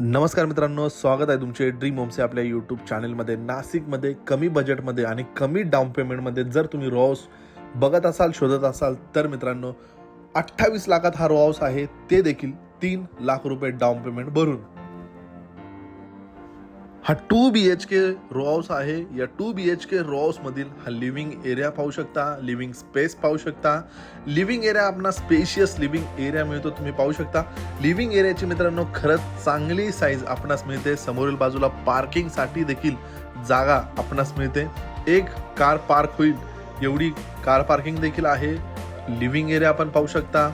नमस्कार मित्रांनो स्वागत आहे तुमचे ड्रीम होमचे आपल्या यूट्यूब चॅनलमध्ये नाशिकमध्ये कमी बजेटमध्ये आणि कमी डाऊन पेमेंटमध्ये जर तुम्ही रो हाऊस बघत असाल शोधत असाल तर मित्रांनो अठ्ठावीस लाखात हा रो हाऊस आहे. ते देखील तीन लाख रुपये डाऊन पेमेंट भरून. हा two B H K Ross आहे. या two B H K Ross मधील हा लिव्हिंग एरिया पाहू शकता लिव्हिंग स्पेस पाहू शकता. लिव्हिंग एरिया आपला स्पेशियस लिव्हिंग एरिया मिळतो तुम्ही पाहू शकता. लिव्हिंग एरियाची मित्रांनो खरंच चांगली साईज आपणास मिळते. समोरील बाजूला पार्किंगसाठी देखील जागा आपणास मिळते. एक कार पार्क होईल एवढी कार पार्किंग देखील आहे. लिव्हिंग एरिया आपण पाहू शकता.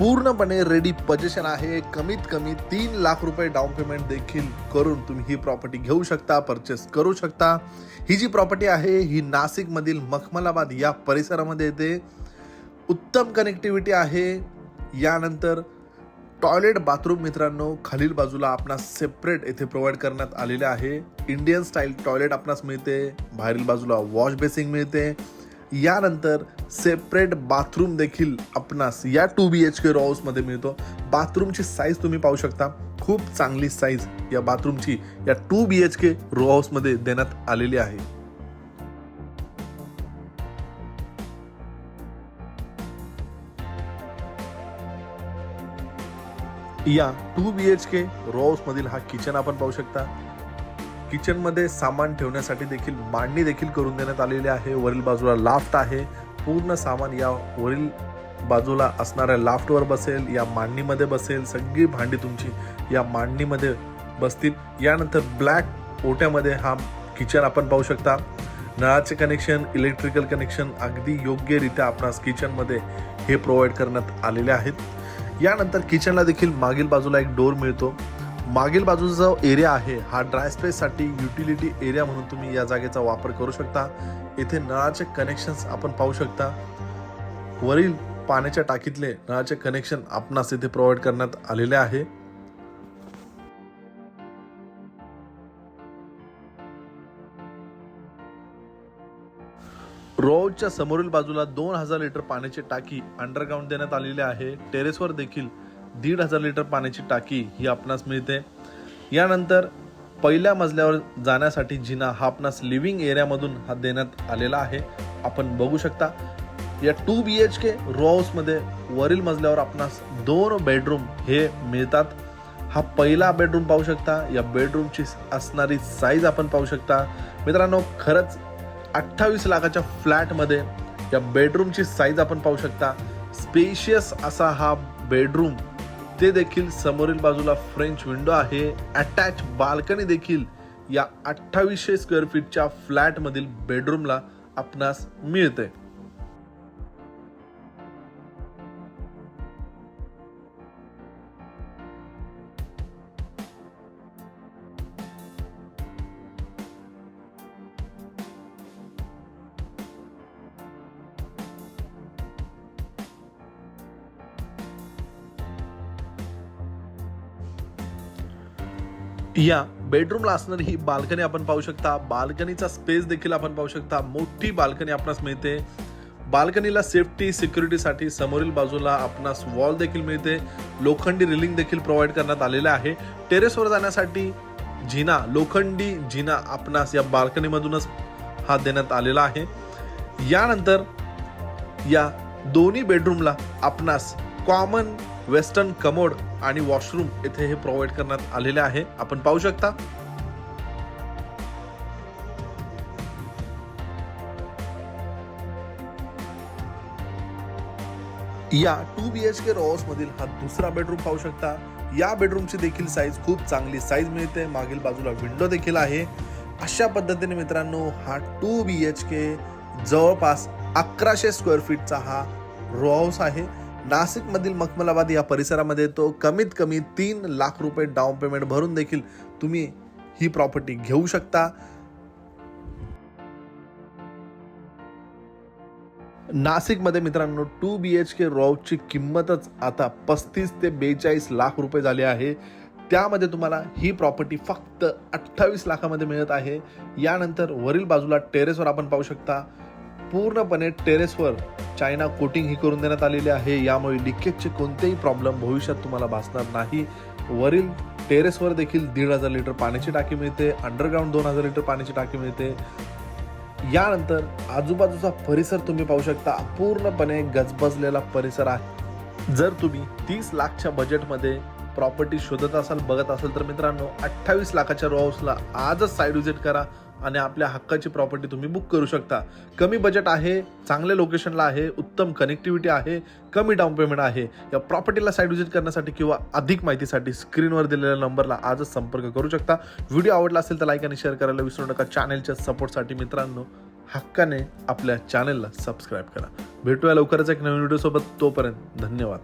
पूर्णपणे रेडी पजेशन आहे. कमीत कमी तीन लाख रुपये डाऊन पेमेंट देखील करून तुम्ही ही प्रॉपर्टी घेऊ शकता परचेस करू शकता. ही जी प्रॉपर्टी आहे ही नाशिकमधील मखमलाबाद या परिसरामध्ये येते. उत्तम कनेक्टिव्हिटी आहे. यानंतर टॉयलेट बाथरूम मित्रांनो खालील बाजूला आपणास सेपरेट येथे प्रोव्हाइड करण्यात आलेले आहे. इंडियन स्टाईल टॉयलेट आपणास मिळते. बाहेरील बाजूला वॉश बेसिंग मिळते. यानंतर सेपरेट बाथरूम देखील आपणास या टू बी एच के मध्ये मिळतो. बाथरूमची साईज तुम्ही पाहू शकता. खूप चांगली साईज या बाथरूमची या two B H K row मध्ये देण्यात आलेली आहे. या two B H K row हाऊसमधील हा किचन आपण पाहू शकता. किचनमध्ये सामान ठेवण्यासाठी देखील मांडणी देखील करून देण्यात आलेली आहे. वरील बाजूला लाफ्ट आहे. पूर्ण सामान या वरील बाजूला असणाऱ्या लाफ्टवर बसेल या मांडणीमध्ये बसेल सगळी भांडी तुमची या मांडणीमध्ये बसतील. यानंतर ब्लॅक ओट्यामध्ये हा किचन आपण पाहू शकता. नळाचे कनेक्शन इलेक्ट्रिकल कनेक्शन अगदी योग्यरित्या आपणास किचनमध्ये हे प्रोव्हाइड करण्यात आलेले आहेत. यानंतर किचनला देखील मागील बाजूला एक डोर मिळतो. मागील बाजूचा जो एरिया आहे हा ड्राय स्पेससाठी युटिलिटी एरिया म्हणून तुम्ही या जागेचा वापर करू शकता. येथे नळाचे कनेक्शन्स आपण पाहू शकता. वरील पाण्याच्या टाकीतले नळाचे कनेक्शन आपणास इथे प्रोव्हाइड करण्यात आलेले आहे. रोडच्या समोरील बाजूला दोन हजार लिटर पाण्याची टाकी अंडरग्राऊंड देण्यात आलेली आहे. टेरेसवर देखील दीड हजार लिटर पाण्याची टाकी ही आपणास मिळते. यानंतर पहिल्या मजल्यावर जाण्यासाठी जिना हा आपणास लिव्हिंग एरियामधून हा देण्यात आलेला आहे. आपण बघू शकता या two B H K row हाऊसमध्ये वरील मजल्यावर आपणास दोन बेडरूम हे मिळतात. हा पहिला बेडरूम पाहू शकता. या बेडरूमची असणारी साईज आपण पाहू शकता. मित्रांनो खरंच अठ्ठावीस लाखाच्या फ्लॅटमध्ये या बेडरूमची साईज आपण पाहू शकता. स्पेशियस असा हा बेडरूम ते देखील समोरील बाजूला फ्रेंच विंडो आहे. अटॅच बाल्कनी देखील या अठ्ठावीसशे स्क्वेअर फीटच्या फ्लॅटमधील बेडरूमला आपणास मिळते. या बेडरूमला असणारी ही बाल्कनी आपण पाहू शकता. बाल्कनीचा स्पेस देखील आपण पाहू शकता. मोठी बाल्कनी आपणास मिळते. बाल्कनीला सेफ्टी सिक्युरिटीसाठी समोरील बाजूला आपणास वॉल देखील मिळते. लोखंडी रिलिंग देखील प्रोव्हाइड करण्यात आलेलं आहे. टेरेसवर जाण्यासाठी झिना लोखंडी झिना आपणास या बाल्कनीमधूनच हा देण्यात आलेला आहे. यानंतर या दोन्ही बेडरूमला आपणास कॉमन वेस्टर्न कमोड आणि वॉशरूम येथे हे प्रोव्हाइड करण्यात आलेले आहे. आपण पाहू शकता. या two B H K Ross मधील हा दुसरा बेडरूम पाहू शकता. या बेडरूमची देखील साईज खूप चांगली साईज मिळते. मागील बाजूला विंडो देखील आहे. अशा पद्धतीने मित्रांनो हा टू बी एच के जवळपास अकराशे स्क्वेअर फीटचा हा रो हाऊस आहे. नाशिकमधील मखमलाबाद या परिसरामध्ये तो कमीत कमी तीन लाख रुपये डाऊन पेमेंट भरून देखील तुम्ही ही प्रॉपर्टी घेऊ शकता. नाशिकमध्ये मित्रांनो टू बी एच के रॉची किंमतच आता पस्तीस ते बेचाळीस लाख रुपये झाली आहे. त्यामध्ये तुम्हाला ही प्रॉपर्टी फक्त अठ्ठावीस लाखामध्ये मिळत आहे. यानंतर वरील बाजूला टेरेसवर आपण पाहू शकता. पूर्णपणे टेरेसवर चायना कोटिंग ही करून देण्यात आलेली आहे. यामुळे लिकेजचे कोणतेही प्रॉब्लेम भविष्यात तुम्हाला भासणार नाही. वरील टेरेसवर देखील दीड हजार लिटर पाण्याची टाकी मिळते. अंडरग्राऊंड दोन हजार लिटर पाण्याची टाकी मिळते. यानंतर आजूबाजूचा परिसर तुम्ही पाहू शकता. पूर्णपणे गजबजलेला परिसर आहे. जर तुम्ही तीस लाखच्या बजेटमध्ये प्रॉपर्टी शोधत असाल बघत असाल तर मित्रांनो अठ्ठावीस लाखाच्या रो हाऊसला आजच साईड विजिट करा. आणि आपल्या हक्काची प्रॉपर्टी तुम्ही बुक करू शकता. कमी बजेट आहे चांगल्या लोकेशनला आहे उत्तम कनेक्टिव्हिटी आहे कमी डाऊन पेमेंट आहे. या प्रॉपर्टीला साईट विजिट करण्यासाठी किंवा अधिक माहितीसाठी स्क्रीनवर दिलेल्या नंबरला आजच संपर्क करू शकता. व्हिडिओ आवडला असेल तर लाईक आणि शेअर करायला विसरू नका. चॅनेलच्या सपोर्टसाठी मित्रांनो हक्काने आपल्या चॅनलला सबस्क्राईब करा. भेटूया लवकरच एक नवीन व्हिडिओसोबत तोपर्यंत धन्यवाद.